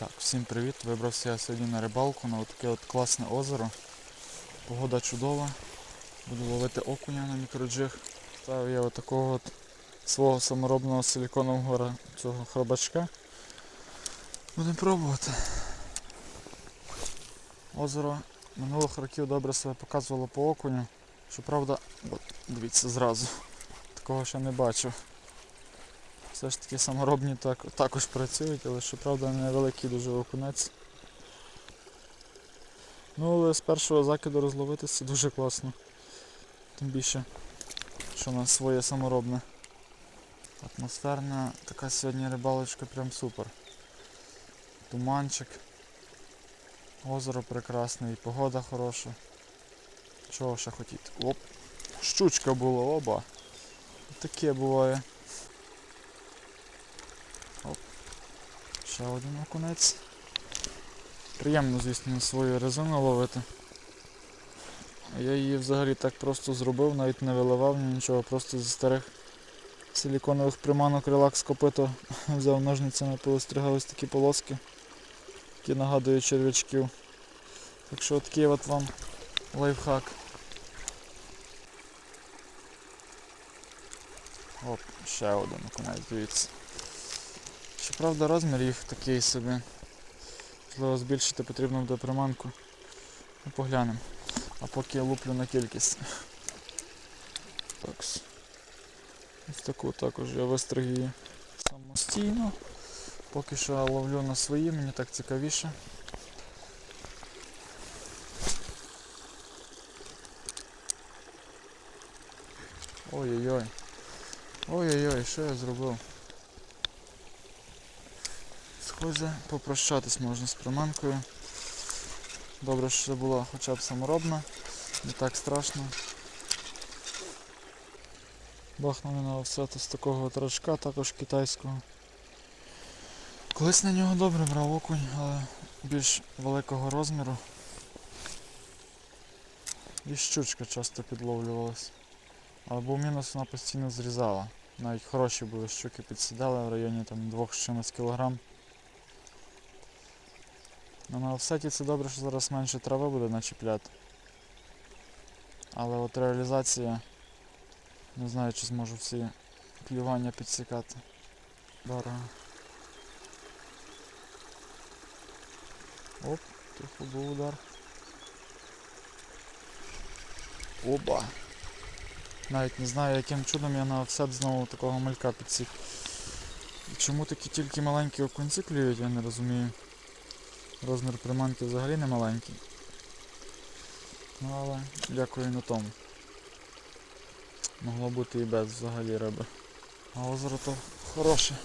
Так, всім привіт! Вибрався я сьогодні на рибалку на таке от класне озеро. Погода чудова. Буду ловити окуня на мікроджиг. Ставив я отакого от свого саморобного силіконового ра- цього хробачка. Будемо пробувати. Озеро минулих років добре себе показувало по окуню. Щоправда, от, дивіться зразу. Такого ще не бачив. Все ж таки саморобні так, також працюють, але щоправда невеликий дуже окунець. Ну, але з першого закиду розловитися дуже класно. Тим більше, що у нас своє саморобне. Атмосферна така сьогодні рибалочка прям супер. Туманчик. Озеро прекрасне і погода хороша. Чого ще хотіти? Оп! Щучка була, оба. Таке буває. Ще один окунець. Приємно, звісно, на свою резину ловити. Я її взагалі так просто зробив, навіть не виливав нічого, просто зі старих силіконових приманок релакс копито взяв ножницями, повистригав ось такі полоски, які нагадують черв'ячків. Так що такий от вам лайфхак. Оп, ще один окунець, дивіться. Щоправда, розмір їх такий собі. Можливо, збільшити потрібно буде приманку. Ну, поглянемо. А поки я луплю на кількість. Такс. Ось таку також я вистриг її самостійно. Поки що я ловлю на свої, мені так цікавіше. Ой-ой-ой. Ой-ой-ой, що я зробив? Схоже, попрощатись можна з приманкою. Добре, що була хоча б саморобна, не так страшно. Бахнули на офсет з такого от рожка, також китайського. Колись на нього добре брав окунь, але більш великого розміру. І щучка часто підловлювалась. Але був мінус, вона постійно зрізала. Навіть хороші були щуки підсідали в районі там 2 з чимось кілограм. Ну, на офсеті це добре, що зараз менше трави буде начіпляти. Але от реалізація, не знаю, чи зможу всі клювання підсікати. Дорого. Оп, тихо був удар. Оба! Навіть не знаю, яким чудом я на офсет знову такого малька підсік. І Чому такі тільки маленькі окунці клюють, я не розумію. Розмір приманки взагалі не маленький. Ну але дякую на тому. Могло бути і без взагалі риби. А озеро то хороше.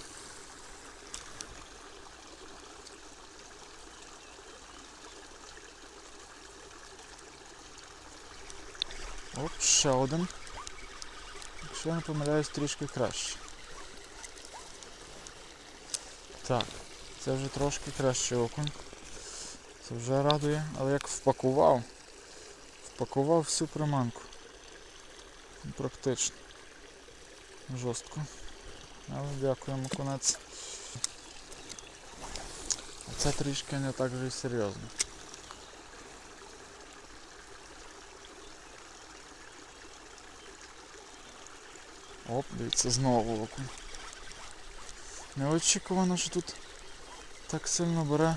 Оп, ще один. Якщо я не помиляюсь, трішки краще. Так, це вже трошки краще окунь. Це вже радує, але як впакував, впакував всю приманку. Ну, Практично. Жорстко. Але дякуємо конець. Це трішки не так вже й серйозно. Оп, дивіться, знову окунь. Неочікувано, що тут так сильно бере.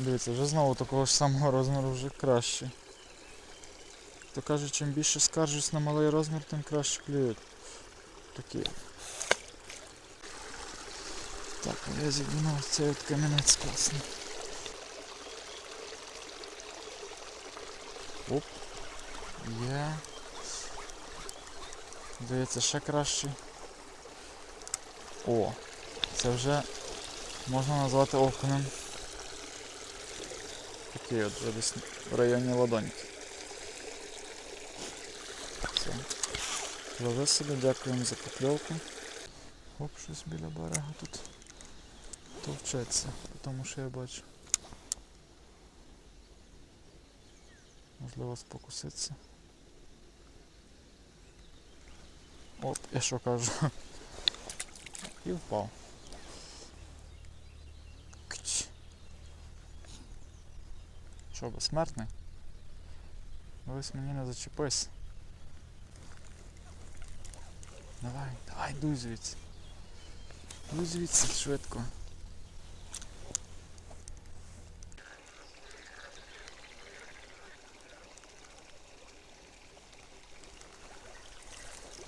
Дивіться, вже знову такого ж самого розміру вже краще. То каже, чим більше скаржусь на малий розмір, тим краще клюють. Такі. Так, я зігнув цей от камінець класний. Оп. Є. Дивіться, ще краще. О, це вже можна назвати окунем. Такий от десь в районі ладоньки. Все. Лови собі, дякуємо за покльовку. Оп, щось біля берега тут товчеться, тому що я бачу. Можливо спокуситься. Оп, я що кажу. І впав. Що, безсмертний? Ось мені не зачепись. Давай, давай, дуй звідси. Дуй звідси швидко.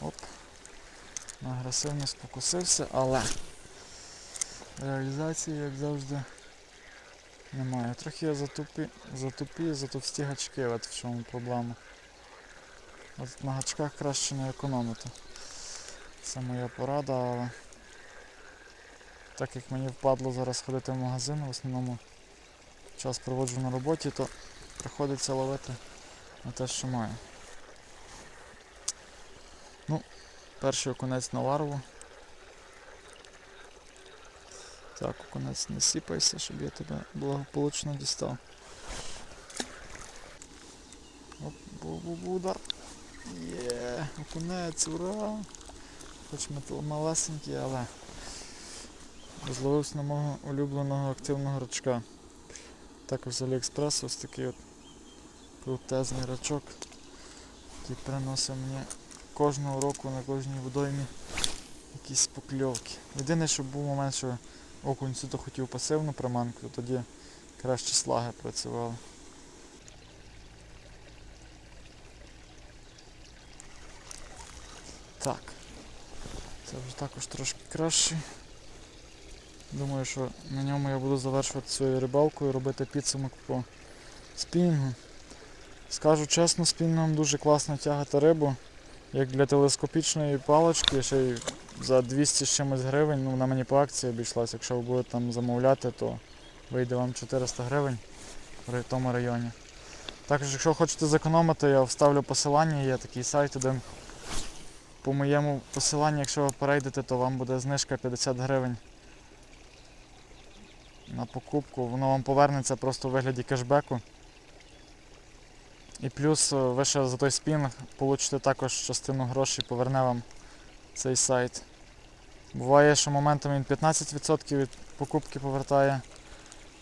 Оп. На агресивність покусився, але реалізації, як завжди, немає. Трохи я затупі, затупі, затовсті гачки, от в чому проблема. От на гачках краще не економити. Це моя порада, але так як мені впадло зараз ходити в магазин, в основному час проводжу на роботі, то приходиться ловити на те, що маю. Ну, перший окунець на ларву. Так, окунець не сіпайся, щоб я тебе благополучно дістав. Оп, бу-бу-бу, удар. Є, окунець, ура! Хоч малесенький, але зловився на мого улюбленого активного рачка. Також з Аліекспресу ось такий от крутезний рачок, який приносив мені кожного року на кожній водоймі якісь покльовки. Єдине, що був момент, що окунь суто хотів пасивну приманку, то тоді краще слаги працювали. Так. Це вже також трошки краще. Думаю, що на ньому я буду завершувати свою рибалку і робити підсумок по спінінгу. Скажу чесно, спінінгом дуже класно тягати рибу. Як для телескопічної палички, ще й за 200 з чимось гривень, ну вона мені по акції обійшлась. Якщо ви будете там замовляти, то вийде вам 400 гривень в тому районі. Також, якщо хочете зекономити, я вставлю посилання, є такий сайт один. По моєму посиланню, якщо ви перейдете, то вам буде знижка 50 гривень на покупку. Воно вам повернеться просто у вигляді кешбеку. І плюс е, ви ще за той спінг получите також частину грошей, поверне вам цей сайт. Буває, що моментом він 15% від покупки повертає,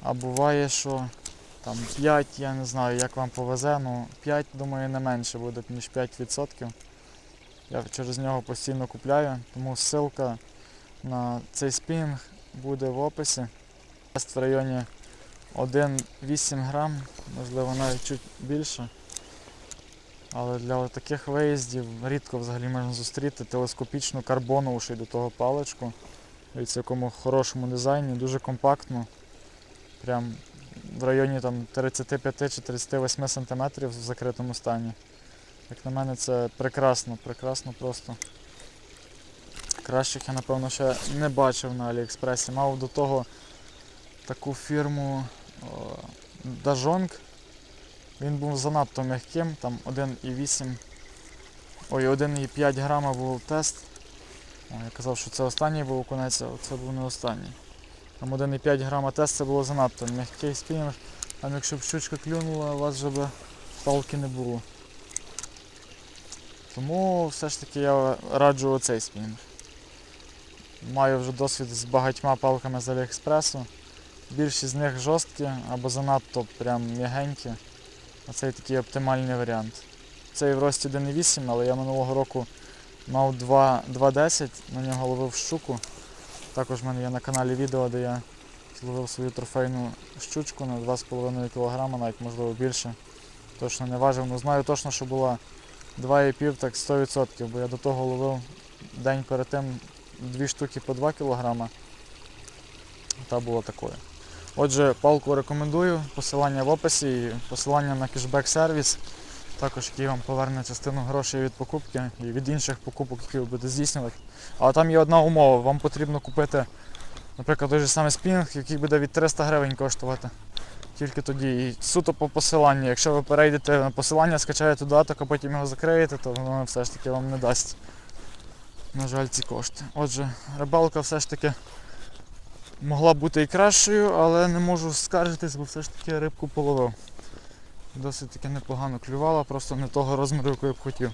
а буває, що там 5, я не знаю, як вам повезе, ну 5, думаю, не менше буде, ніж 5%. Я через нього постійно купляю, тому ссылка на цей спінг буде в описі. В районі 1,8 грам, можливо навіть чуть більше. Але для таких виїздів рідко взагалі можна зустріти телескопічну карбонову ще й до того паличку. В якому хорошому дизайні, дуже компактно. Прям в районі там, 35 чи 38 см в закритому стані. Як на мене це прекрасно, прекрасно просто. Кращих я напевно ще не бачив на Аліекспресі. Мав до того таку фірму Дажонг. Він був занадто м'яким, там 1,8, ой, 1,5 грама був тест. О, я казав, що це останній був окунець, а це був не останній. Там 1,5 грама тест це було занадто м'який спінінг. Там якщо б щучка клюнула, у вас вже б палки не було. Тому все ж таки я раджу оцей спінінг. Маю вже досвід з багатьма палками з Аліекспресу. Більшість з них жорсткі або занадто прям м'ягенькі. Оцей такий оптимальний варіант. Цей в рості 1,8, але я минулого року мав 2,10, на нього ловив щуку. Також в мене є на каналі відео, де я зловив свою трофейну щучку на 2,5 кг, навіть можливо більше. Точно не важив, але знаю точно, що була 2,5 так 100%, бо я до того ловив день перед тим дві штуки по 2 кг. Та було такою. Отже, палку рекомендую, посилання в описі, і посилання на кешбек-сервіс, також який вам поверне частину грошей від покупки і від інших покупок, які ви будете здійснювати. Але там є одна умова, вам потрібно купити, наприклад, той же самий спінг, який буде від 300 гривень коштувати. Тільки тоді. І суто по посиланню. Якщо ви перейдете на посилання, скачаєте додаток, а потім його закриєте, то воно все ж таки вам не дасть. На жаль, ці кошти. Отже, рибалка все ж таки могла бути і кращою, але не можу скаржитись, бо все ж таки рибку половив. Досить таки непогано клювала, просто не того розміру, який я б хотів.